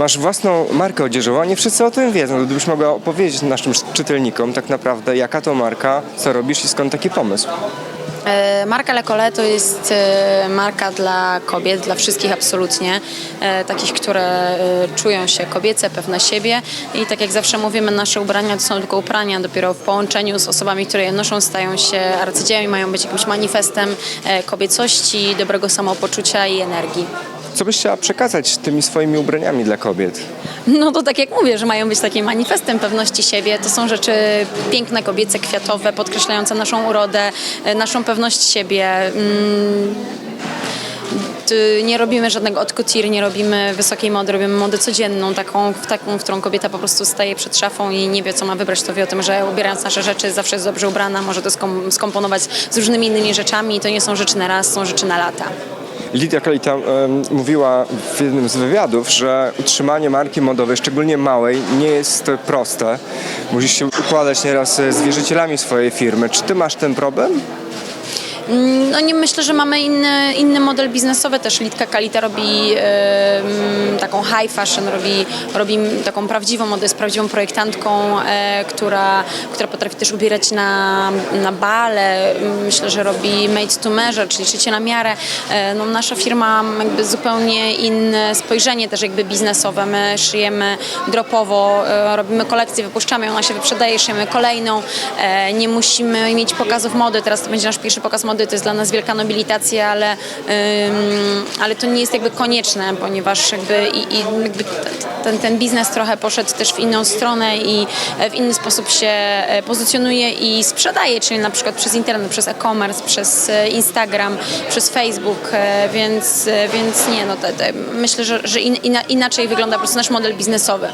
Masz własną markę odzieżową, a nie wszyscy o tym wiedzą. Gdybyś mogła opowiedzieć naszym czytelnikom tak naprawdę, jaka to marka, co robisz i skąd taki pomysł. E, Marka Le Collet to jest e, marka dla kobiet, dla wszystkich absolutnie, e, takich, które czują się kobiece, pewne siebie i tak jak zawsze mówimy, nasze ubrania to są tylko ubrania, dopiero w połączeniu z osobami, które je noszą stają się arcydziełami, mają być jakimś manifestem kobiecości, dobrego samopoczucia i energii. Co byś chciała przekazać tymi swoimi ubraniami dla kobiet? No to tak jak mówię, że mają być takim manifestem pewności siebie. To są rzeczy piękne, kobiece, kwiatowe, podkreślające naszą urodę, e, naszą pewność siebie. Mm, Nie robimy żadnego haute couture, nie robimy wysokiej mody, robimy modę codzienną, taką, taką, w którą kobieta po prostu staje przed szafą i nie wie, co ma wybrać. To wie o tym, że ubierając nasze rzeczy zawsze jest dobrze ubrana, może to skom- skomponować z różnymi innymi rzeczami i to nie są rzeczy na raz, są rzeczy na lata. Lidia Kalita mówiła w jednym z wywiadów, że utrzymanie marki modowej, szczególnie małej, nie jest proste. Musisz się układać nieraz z wierzycielami swojej firmy. Czy ty masz ten problem? No nie myślę, że mamy inny, inny model biznesowy też. Litka Kalita robi taką high fashion, robi, robi taką prawdziwą modę, jest prawdziwą projektantką, e, która, która potrafi też ubierać na, na bale. Myślę, że robi made to measure, czyli szycie na miarę. E, no, nasza firma ma jakby zupełnie inne spojrzenie też jakby biznesowe. My szyjemy dropowo, e, robimy kolekcję, wypuszczamy, ona się wyprzedaje, szyjemy kolejną. Nie musimy mieć pokazów mody. Teraz to będzie nasz pierwszy pokaz mody, to jest dla nas wielka nobilitacja, ale, ale to nie jest jakby konieczne, ponieważ jakby, i, i jakby ten, ten biznes trochę poszedł też w inną stronę i e, w inny sposób się e, pozycjonuje i sprzedaje, czyli na przykład przez internet, przez e-commerce, przez e, Instagram, przez Facebook, więc, więc nie, no te, te, myślę, że, że in, ina- inaczej wygląda po prostu nasz model biznesowy.